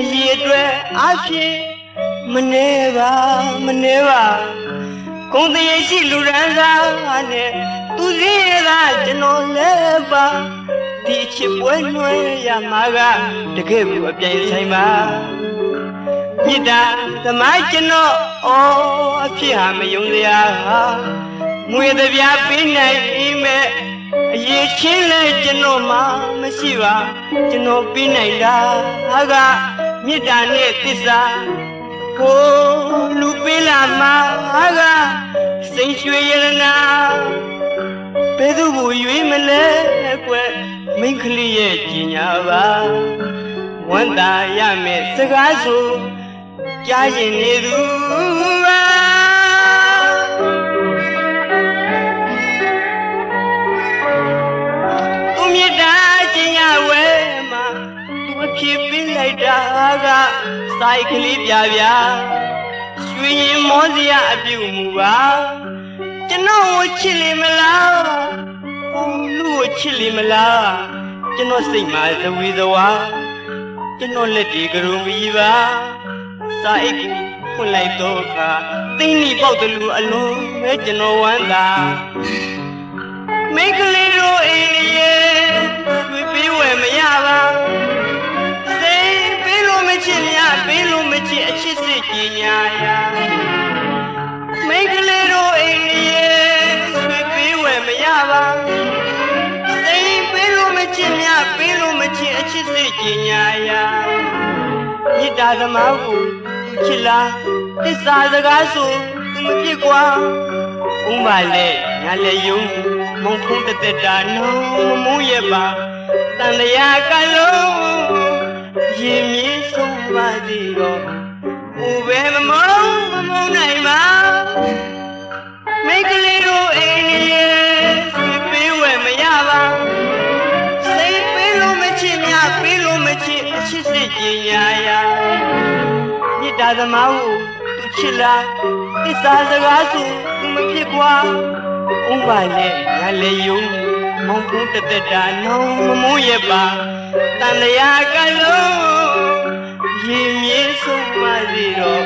အရေးအတွက်အဖြစ်မနေပါမနေပါကုန်းတရေရှိလူရန်စားနဲ့သူစင်းရတာကျွန်တော်လည်းပါဒီချစ်ပွဲနှွှဲရမှာကတကယ်ကိုအပြိုင်ဆိုင်ပါမြစ်တာသမိုင်းကျွန်တော်အော်အဖြစ်ဟာမယုံစရာဟာငွေတပြားပေးနိုင်မဲ့အရေးချင်းလဲကျွန်တော်မှမရှိပါကျွန်တော်ပြီးနိုင်တာဟာက မြစ်တာနဲ့သစ္စာကိုလူပေးလာမှာဟာကစိန်ရွှေရတနာဘယ်သူကိုရွေးမလဲကွယ်မိန်းကလေးရဲ့ကြင်ညာပါဝမ်းသာရမယ်စကားဆိုကြားရင်နေသူပါ စိုက်ကလေးပြပြရွှေရင်မောစရာအပြုမူပါကျွန်တော်ကိုချစ်လိမလားဟိုလူကိုချစ်လိမလားကျွန်တော်စိတ်မှာသဝေသဝါကျွန်တော်လက်ဒီကရုံမီပါစာအိတ်ကိုဖွင့်လိုက်တော့အခါသိမ့်နီပေါက်တယ်လူအလုံးမဲကျွန်တော်ဝမ်းသာမိန်းကလေးတို့အိမ်လေးရဲ့ရွှေပေးဝယ်မရပါစိတ်ပေး လို့မချစ်မြပေးလို့မချစ်အချစ်စစ်ကြီးညာရာမိန်းကလေးတို့အိမ်လေးရဲ့ရွှေပေးဝယ်မရပါစိတ်ပေးလို့မချစ်မြပေးလို့မချစ်အချစ်စစ်ကြီးညာရာမြစ်တာသမားကိုသူချစ်လားသစ္စာစကားဆိုသူမပြစ်ကွာဥမလဲညာလဲယုံမုံဖုံးတသက်တာနော်မမုန်းရဲ့ပါတန်လျာကလုံး ရင်မြင့်ဆုံးပါသေးတော့ဟိုပဲမမုန်းမမုန်းနိုင်ပါမိတ်ကလေးတို့အိမ်ရဲ့ဆွေပေးဝယ်မရပါစိတ်ပေးလို့မချစ်မြပေးလို့မချစ်အချစ်စစ်ကြင်ညာရာမြစ်တာသမားကိုသူချစ်လားသစ္စာစကားဆိုသူမဖြစ်ကွာဥပလည်းငါလည်းယုံမောင်ကုန်းတသက်တာနောင်မမုန်းရဲ့ပါ တန်လျာကလုံးရင်မြင့်ဆုံးပါစေတော့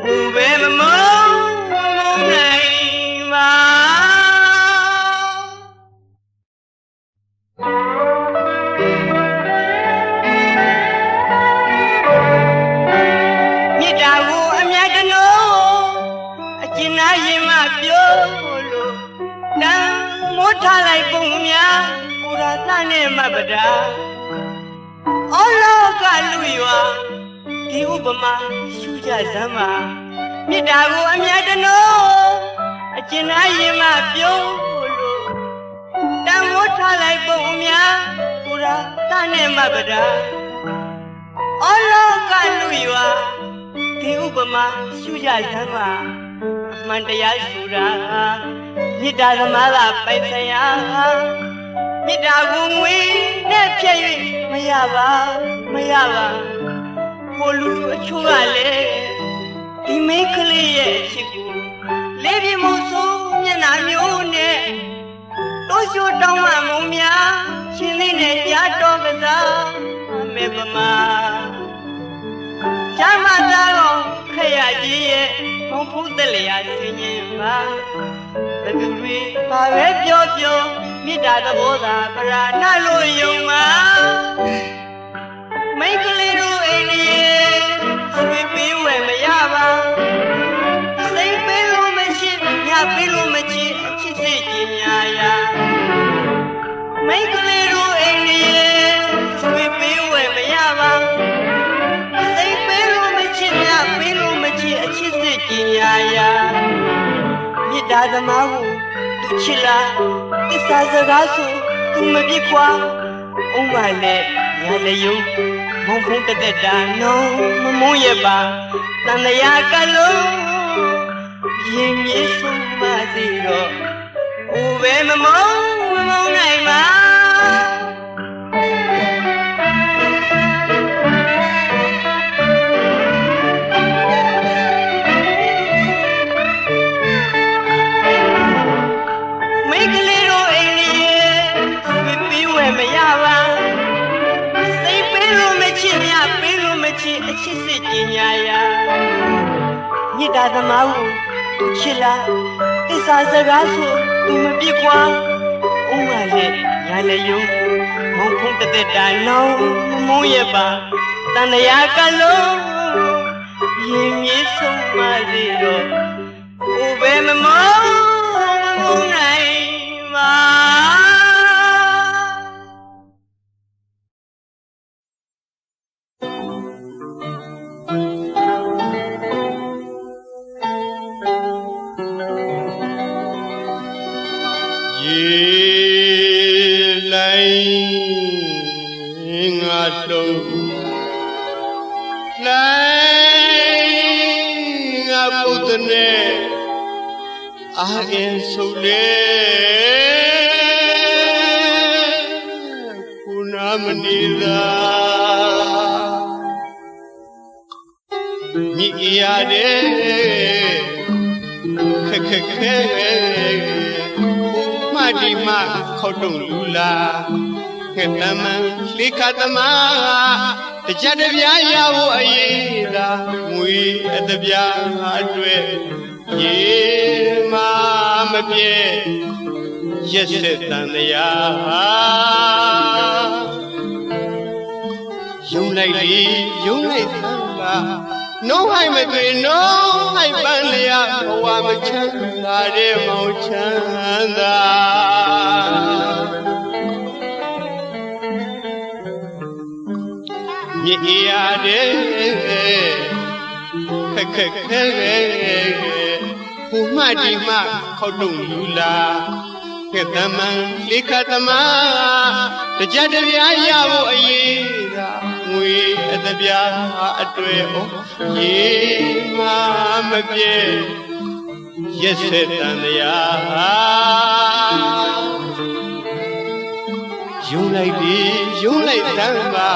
ဟိုပဲမမုန်းမမုန်းနိုင်ပါမြစ်တာကိုအမြတ်တလို့အကျဉ်းသားရင်မှပြောလို့တန်မိုးထားလိုက်ပုံများကိုရာသနဲ့မပဒါ အော်လောကလူရွာဒီဥပမာရှုကြစမ်းပါမြစ်တာကိုအမြတ်တလို့အကျဉ်းသားရင်မှပြောလို့တန်မိုးထားလိုက်ပုံများကိုရာသနဲ့မပဒါအော်လောကလူရွာဒီဥပမာရှုရစမ်းပါအမှန်တရားဆိုတာမေတ္တာသမားကပိုင်ဆိုင်ရာမေတ္တာကိုငွေ နဲ့ဖြည့်၍မရပါမရပါဟိုလူအချို့ကလည်းဒီမင်းကလေးရဲ့အချစ်ကိုလေးပြမို့ဆိုမျက်နှာမျိုးနဲ့တို့ရှိုးတောင်းမှမုံများရှင်လေးနဲ့ကြားတော်ကစားအမေပမာချမ်းသာသားတော်ခရကြီးရဲ့မုံဖူးသက်လျာဆင်းရင်ပါဘယ်သူတွေဘာပဲပြောပြော မေတ္တာသဘောသာပရာဏလို့ယုံပါမိန်းကလေးတို့အိမ်လေးဆွေပေးဝယ်မရပါစိတ်ပေးလို့မရှိညပေးလို့မချစ်အချစ်စစ်ကြီးများရာမိန်းကလေးတို့အိမ်လေးဆွေပေးဝယ်မရပါစိတ်ပေးလို့မချစ်မြပေးလို့မချစ်အချစ်စစ်ကြင်ညာယာမြစ်တာသမားကိုသူချစ်လား သစ္စာစကားဆိုသူမပြစ်ခွာဥမလည်းညာလည်းယုံမုံဖုံးတက်တက်တာနော်မမုန်းရဲ့ပါတန်လျာကလုံးရင်မြေဆုံးမသေးတော့ဟိုပဲမမုန်းမမုန်းနိုင်ပါ ချင်းအချစ်စစ်ပညာရာမေတ္တာသမားဟုချစ်လားတစ္ဆာစကားဆိုသူမပြစ်ကွာဥမာရဲ့ညာလည်းယုံမုံဖုံးတဲ့တိုင်နောင်မုံရပါတန်ရာကလုံးရင်မြေဆုံးပါစေတော့ကိုပဲမမောမမုံနိုင်ပါ နဲ့အာအင်းဆုံးလေကုနာမနီသာမြည်ရတဲ့ခက်ခက်ခဲမဒီမခေါတုံလူလာ ငှက်တမန်လိခသမတကြတပြားရဖို့အရေးသာငွေအတပြားအတွက်ရေမမပြေရက်ဆက်တန်တရားယုံလိုက်လေယုံလိုက်သံပါနိုးဟိုက်မသွေနိုးဟိုက်ပန်းလျာဘဝမချမ်းသာတဲ့မောင်ချမ်းသာ မြေအေးရတဲ့ခက်ခက်ခဲခဲဟိုမှဒီမှခေါတုံလူလာကဲ့သမန်လိခသမတကြတပြားရဖို့အရေးသာငွေအတပြားအတွေ့ဩရေမမပြေရက်ဆက်တန်တရားယုံလိုက်ပြီယုံလိုက်တမ်းပါ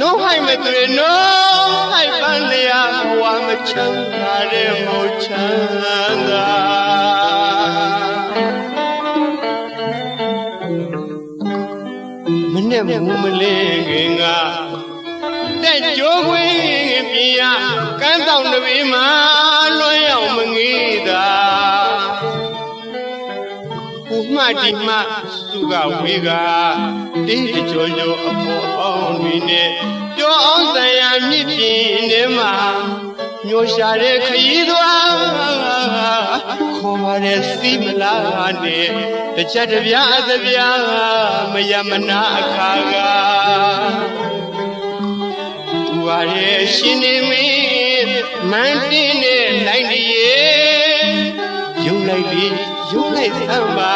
နိုးဟိုက်မသွေနိုးဟိုက်ပန်းလျာဘဝမချမ်းသာတဲ့မောချမ်းသာမနဲ့မူမလေးခင်ကတဲ့ကြိုးခွင်းပြင်းရကန်းတောင်တပင်းမှာလွှမ်းရောက်မငေးသာဟိုမှဒီမှစုကဝေက တေးကြောကြောအဖို့ပေါင်းတွေနဲ့ပြောအောင်ဆရာမြစ်ပြင်းထဲမှာညိုရှာတဲ့ခရီးသွားခေါ်ပါတဲ့စီမလာနဲ့တချက်တပြားတပြားမယမနာအခါကသူပါရဲ့ရှင်နေမင်းမန်းတင်းနဲ့လိုက်နေရဲ့ယုံလိုက်ပြီယုံလိုက်သမ်းပါ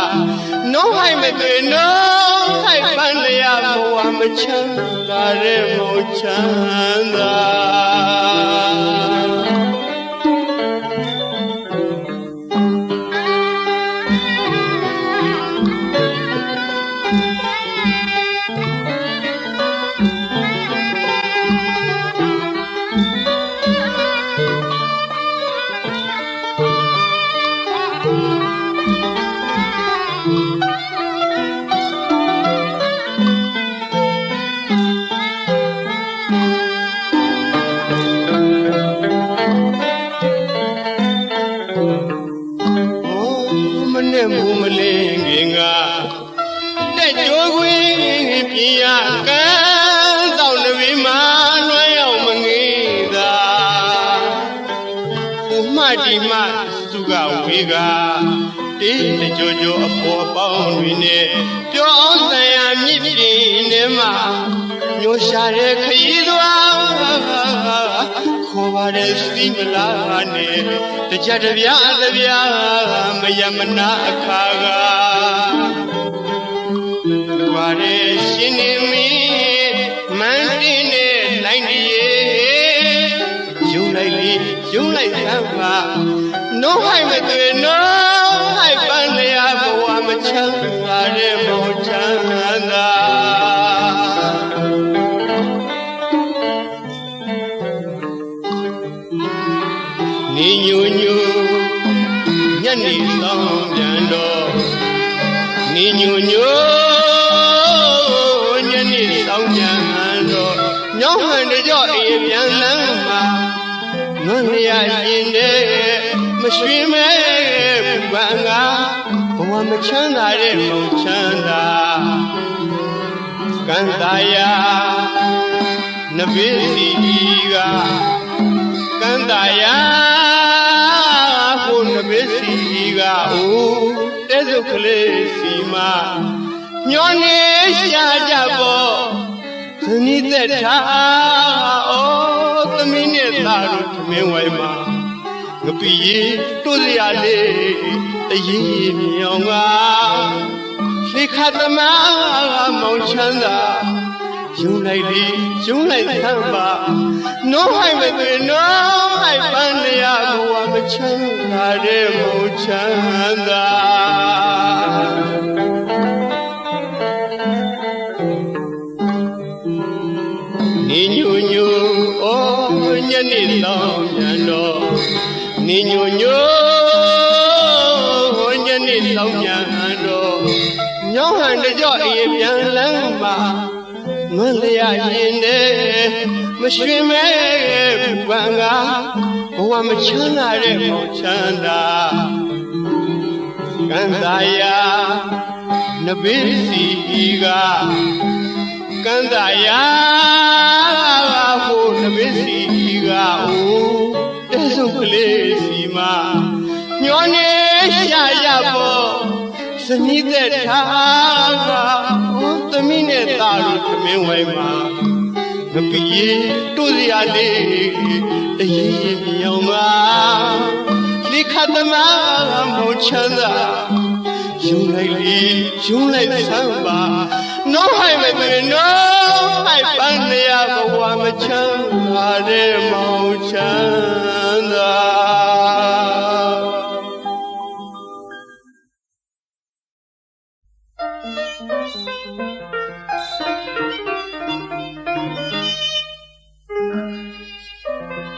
နိုးဟိုက်မသွေနိုး ဟိုက်ပန်းလျာဘဝမချမ်းသာတဲ့မောချမ်းသာ သူကဝေကတေးတကြိုကြိုအဖို့ပေါင်းတွေနဲ့ပြောအောင်ဆရာမြစ်ပြင်းထဲမှာညိုရှာတဲ့ခရီးသွားခေါ်ပါတဲ့စီမလာနဲ့တကြတပြားတပြားမယမနာအခါကပါရဲ့ရှင်နေမင်းမန်းတင်းနဲ့လိုက်နေရဲ့ယုံလိုက်လေယုံလိုက်သမ်းပါ နိုးဟိုက်မသွေနိုးဟိုက်ပန်းလျာဘဝမချမ်းသာတဲ့မောချမ်းသာနေညူညူညနေဆောင်ပြန်တော့နေညူညူညနေဆောင်ပြန်တော့ညောင်းဟန်တကြောအိမ်ပြန်လန်းမှာမလျာရင်တဲ့ မရွှင်မဲ့ပန်ကဘဝမချမ်းသာတဲ့မုံချမ်းသာကန္တာယာနဘေစီကကန္တာယာကိုနဘေစီကအိုးတဲ့စုကလေးစီမညောနေရှာကြပေါ့သနီးသက်ထားအိုးသမီးနဲ့သားတို့သမင်းဝိုင်းမှာ ငပီရီတို့စရာလေးအရေးမြောင်ကလေခတ်သမားမောင်ချမ်းသာယုံလိုက်လေယုံလိုက်သမ်းပါနိုးဟိုင်မသွေနိုးဟိုင်ပန်းလျာဘဝမချမ်းသာတဲ့မောင်ချမ်းသာနေညူညူဩညနေလောင်းညံတော့ နေညူညူညနေလောင်းညံတော့ညောင်းဟန်တကြော့အေးပြန်လန်းပါမလျာရင်တဲ့မရွှင်မဲ့ပန်ကဘဝမချမ်းသာတဲ့မောင်ချမ်းသာကန္တာယာနဘေစီကကန္တာယာဟိုနဘေစီကအိုးတဲ့ စုကလေးစီမညောနေရှာရပေါ့စနီးတဲ့ထားကဟိုသမီးနဲ့သားတို့သမင်းဝိုင်းမှာငပီရီတို့စရာလေးအရေးမြောင်ပါလိခတ်သမားမောချမ်းသာယုံလိုက်လေယုံလိုက်ဆမ်းပါနောဟိုင်မသွေနောဟိုင်ပန်းနေရဘဝမချမ်းသာတဲ့မောင်ချမ်း သာ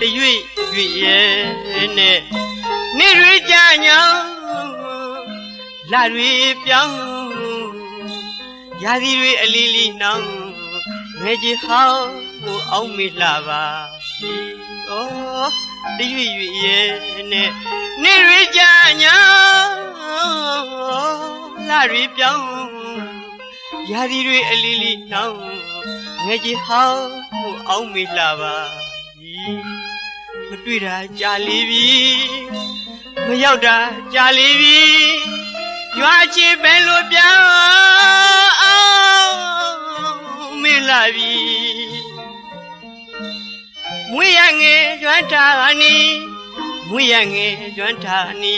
တရွေ့ရွေ့ရဲ့နဲ့နေရွေကြညောင်းလာရွေပြောင်းရာသီတွေအလီလီနှောင်းငယ်ကြီးဟောင်းကိုအောင်မေလာပါဩ တရွေ့ရွေ့ရဲ့နဲ့နေရွေကြညောင်းလာရွေပြောင်းရာသီတွေအလီလီနှောင်းငယ်ကြီးဟောင်းကိုအောင်မေလာပါမတွေ့တာကြာလေးပြီမရောက်တာကြာလေးပြီရွာချစ်ပဲလို့ပြောင်းအောင်မင်းလာပြီ မွေရငယ်ကျွမ်းတာနီမွေရငယ်ကျွမ်းတာနီ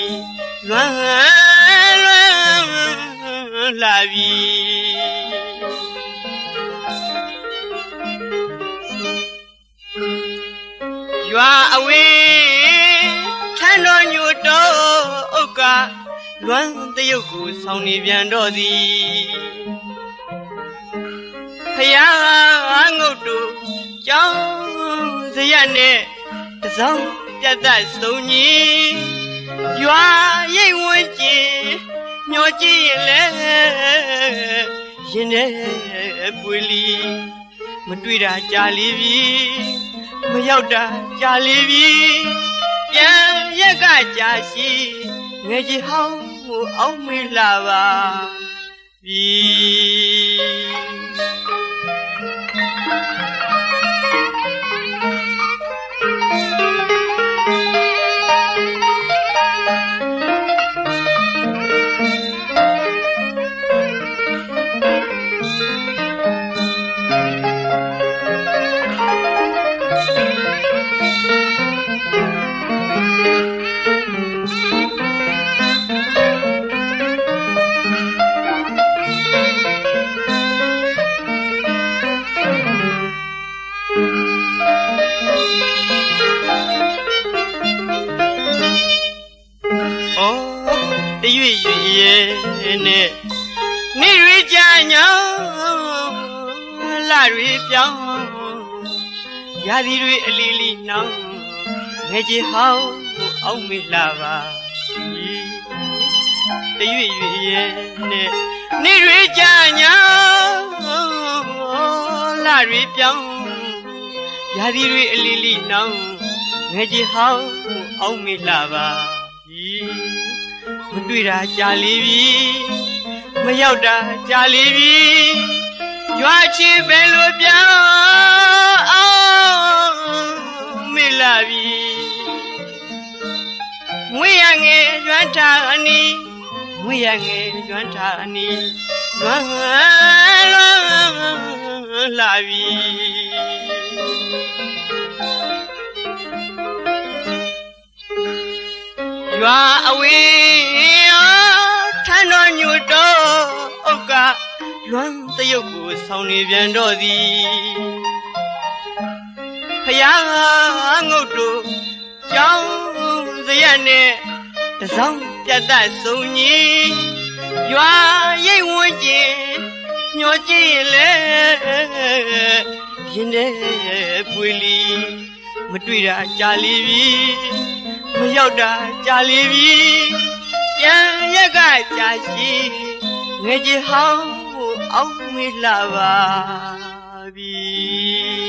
လွမ်းလွမ်းလာပြီရွာအဝေးထန်းတော်ညိုတော်ဥက္ကလွမ်းတရုတ်ကိုဆောင်းနေပြန်တော့သည်ဖယားငုတ်တို့ကြောင်း စရက်နဲ့တစောင်းပြတ်သက်ဆုံးကြီးရွာရိတ်ဝန်းကျင်မျောကြည့်ရင်လဲရင်ထဲပွေလီမတွေ့တာကြာလေးပြီမရောက်တာကြာလေးပြီပြန်ရက်ကကြာရှိငယ်ကြီးဟောင်းကိုအောက်မေးလာပါပြီ ပြောင်းရာသီတွေအလီလီနှောင်းငယ်ကြီးဟောင်းကိုအောက်မေးလာပါတရွေ့ရွေ့ရဲ့နဲ့နေရွေကြညောင်းလာရွေပြောင်းရာသီတွေအလီလီနှောင်းငငယ်ကြီးဟောင်းအောင်မေလာပါပြီမတွေ့တာကြာလေးပြီမရောက်တာကြာလေးပြီ ရွာချီပဲလို့ပြောင်းအောင်မေလာပြီငွေရငယ်ရွမ်းတာအနီးငွေရငယ်ရွမ်းတာအနီးလွမ်းလွမ်းလာပြီရွာအဝေးထန်းတော်ညူတော်အုတ်က လွမ်းသရုပ်ကိုဆောင်းနေပြန်တော့သည်ဖယားငုတ်တို့ကြောင်းစရက်နဲ့တစောင်းပြတ်တတ်ဆုံးကြီးရွာရိတ်ဝန်းကျင်ညှောကြည့်ရင်လေရင်ထဲပွေလီမတွေ့တာကြာလီပြီမရောက်တာကြာလေပြီပြန်ရက်ကကြာရှိငယ်ကြီးဟောင်း ကိုအောက်မေးလာပါပြီ